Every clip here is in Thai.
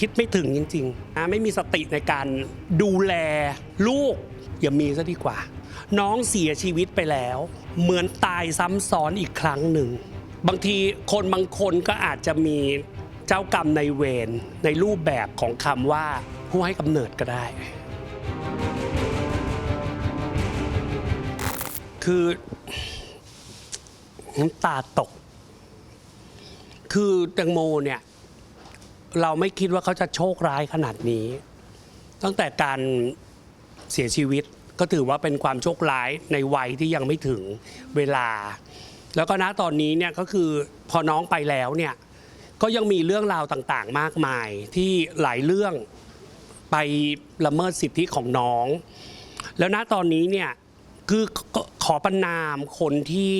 คิดไม่ถึงจริงๆนะไม่มีสติในการดูแลลูก อย่ามีซะดีกว่า น้องเสียชีวิตไปแล้ว เหมือนตายซ้ำซ้อนอีกครั้งหนึ่ง บางทีคนบางคนก็อาจจะมีเจ้ากรรมในเวรในรูปแบบของคำว่าผู้ให้กำเนิดก็ได้ คือน้ำตาตก คือแตงโมเนี่ย เราไม่คิดว่าเขาจะโชคร้ายขนาดนี้ ตั้งแต่การเสียชีวิตก็ถือว่าเป็นความโชคร้ายในวัยที่ยังไม่ถึงเวลา แล้วก็ณตอนนี้เนี่ยก็คือพอน้องไปแล้วเนี่ยก็ยังมีเรื่องราวต่างๆ มากมายที่หลายเรื่องไปละเมิดสิทธิของน้อง แล้วณตอนนี้เนี่ยคือก็ขอประนามคนที่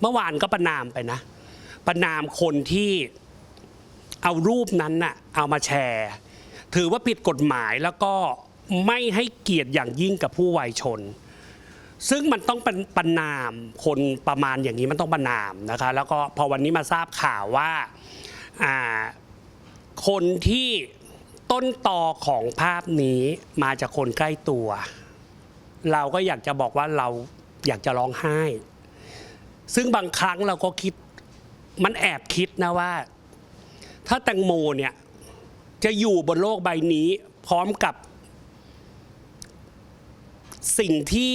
เมื่อวานก็ประนามไปนะ ประนามคนที่ เอารูปนั้นน่ะเอามาแชร์ ถือว่าผิดกฎหมายแล้วก็ไม่ให้เกียรติอย่างยิ่งกับผู้วัยชน ซึ่งมันต้องเป็นประนามคนประมาณอย่างนี้มันต้องประนามนะคะ แล้วก็พอวันนี้มาทราบข่าวว่าอ่าคนที่ต้นตอของภาพนี้มาจากคนใกล้ตัว เราก็อยากจะบอกว่าเราอยากจะร้องไห้ ซึ่งบางครั้งเราก็คิดมันแอบคิดนะว่า ถ้าแตงโมเนี่ยจะอยู่บนโลกใบนี้ พร้อมกับสิ่งที่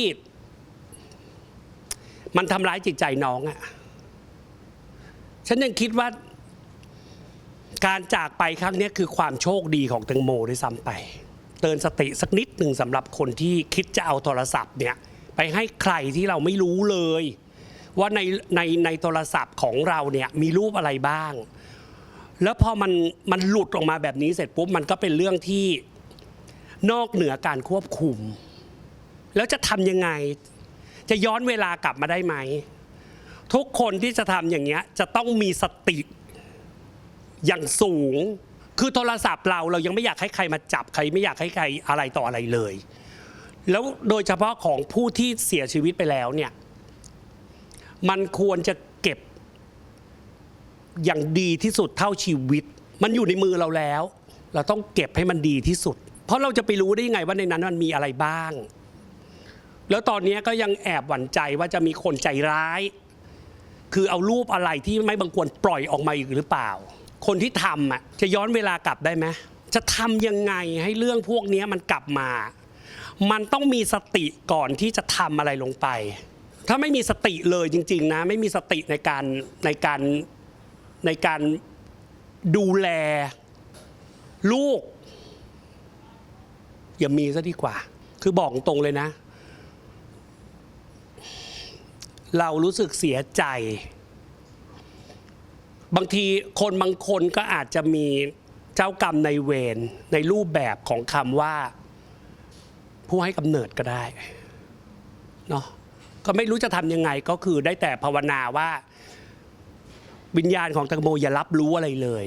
มันทำร้ายจิตใจน้องอะ่ะ ฉันยังคิดว่าการจากไปครั้งนี้คือความโชคดีของแตงโมด้วยซ้ำไป เตือนสติสักนิดหนึ่งสำหรับคนที่คิดจะเอาโทรศัพท์เนี่ย ไปให้ใครที่เราไม่รู้เลย ว่าในในในโทรศัพท์ของเราเนี่ยมีรูปอะไรบ้าง แล้วพอมันมันหลุดออกมาแบบนี้เสร็จปุ๊บมันก็เป็นเรื่องที่นอกเหนือการควบคุม แล้วจะทำยังไง จะย้อนเวลากลับมาได้ไหม ทุกคนที่จะทำอย่างเงี้ยจะต้องมีสติอย่างสูง คือโทรศัพท์เราเรายังไม่อยากให้ใครมาจับใคร ไม่อยากให้ใครอะไรต่ออะไรเลย แล้วโดยเฉพาะของผู้ที่เสียชีวิตไปแล้วเนี่ย มันควรจะเอย่างดีที่สุดเท่าชีวิต มันอยู่ในมือเราแล้ว เราต้องเก็บให้มันดีที่สุด เพราะเราจะไปรู้ได้ยังไงว่าในนั้นมันมีอะไรบ้าง แล้วตอนนี้ก็ยังแอบหวั่นใจว่าจะมีคนใจร้าย คือเอารูปอะไรที่ไม่บังควรปล่อยออกมาอีกหรือเปล่า คนที่ทำอะจะย้อนเวลากลับได้ไหมจะทำยังไงให้เรื่องพวกนี้มันกลับมา มันต้องมีสติก่อนที่จะทำอะไรลงไป ถ้าไม่มีสติเลยจริง ๆ นะ ไม่มีสติในการในการ ในการดูแลลูก อย่ามีซะดีกว่า คือบอกตรงเลยนะ เรารู้สึกเสียใจ บางทีคนบางคนก็อาจจะมีเจ้ากรรมในเวรในรูปแบบของคำว่า ผู้ให้กำเนิดก็ได้เนาะก็ไม่รู้จะทำยังไงก็คือได้แต่ภาวนาว่า วิญญาณของแตังโมอย่ารับรู้อะไรเลย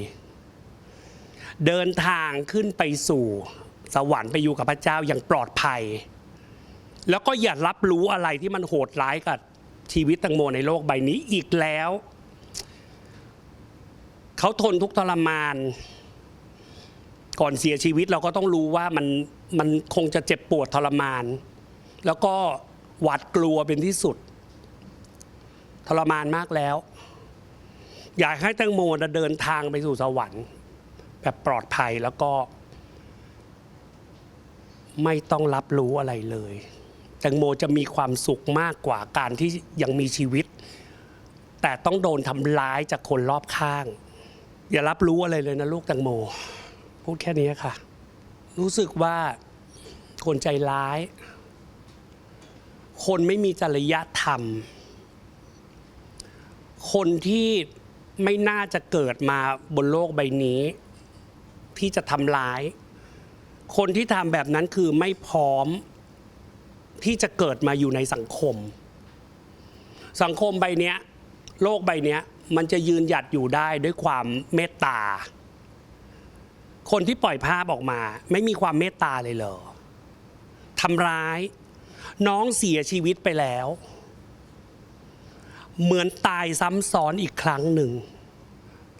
เดินทางขึ้นไปสู่สวรรค์ไปอยู่กับพระเจ้าอย่างปลอดภัย แล้วก็อย่ารับรู้อะไรที่มันโหดร้ายกับชีวิตแตังโมในโลกใบนี้อีกแล้วเขาทนทุกทรมาน ก่อนเสียชีวิตเราก็ต้องรู้ว่ามันมันคงจะเจ็บปวดทรมาน แล้วก็หวาดกลัวเป็นที่สุด ทรมานมากแล้ว อยากให้แตงโมเดินทางไปสู่สวรรค์ แบบปลอดภัยแล้วก็ ไม่ต้องรับรู้อะไรเลย แตงโมจะมีความสุขมากกว่าการที่ยังมีชีวิต แต่ต้องโดนทำร้ายจากคนรอบข้าง อย่ารับรู้อะไรเลยนะลูกแตงโม พูดแค่นี้ค่ะ รู้สึกว่าคนใจร้าย คนไม่มีจริยธรรม คนที่ ไม่น่าจะเกิดมาบนโลกใบนี้ ที่จะทำร้าย คนที่ทำแบบนั้นคือไม่พร้อม ที่จะเกิดมาอยู่ในสังคม สังคมใบนี้โลกใบนี้มันจะยืนหยัดอยู่ได้ด้วยความเมตตา คนที่ปล่อยภาพออกมา ไม่มีความเมตตาเลยเหรอทำร้าย น้องเสียชีวิตไปแล้ว เหมือนตายซ้ำซ้อนอีกครั้งหนึ่ง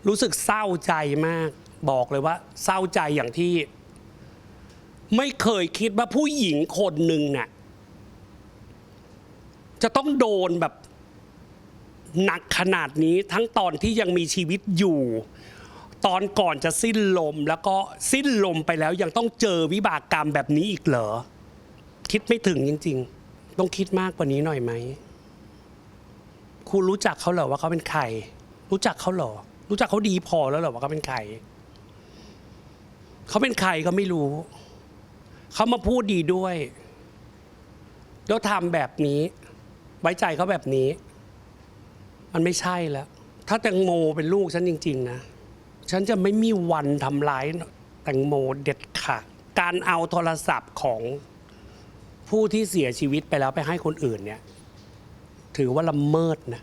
รู้สึกเศร้าใจมาก บอกเลยว่า เศร้าใจอย่างที่ ไม่เคยคิดว่าผู้หญิงคนหนึ่งน่ะจะต้องโดนแบบหนักขนาดนี้ทั้งตอนที่ยังมีชีวิตอยู่ ตอนก่อนจะสิ้นลมแล้วก็สิ้นลมไปแล้วยังต้องเจอวิบากกรรมแบบนี้อีกเหรอ คิดไม่ถึงจริง ๆ ต้องคิดมากกว่านี้หน่อยไหม คุณรู้จักเขาเหรอว่าเขาเป็นใคร รู้จักเขาเหรอ รู้จักเขาดีพอแล้วเหรอว่าเขาเป็นใคร เขาเป็นใครก็ไม่รู้ เขามาพูดดีด้วย แล้วทำแบบนี้ ไว้ใจเขาแบบนี้ มันไม่ใช่แล้ว ถ้าแตงโมเป็นลูกฉันจริง ๆ นะ ฉันจะไม่มีวันทำร้ายแตงโมเด็ดขาดการเอาโทรศัพท์ของผู้ที่เสียชีวิตไปแล้วไปให้คนอื่นเนี่ย ถือว่าละเมิดนะ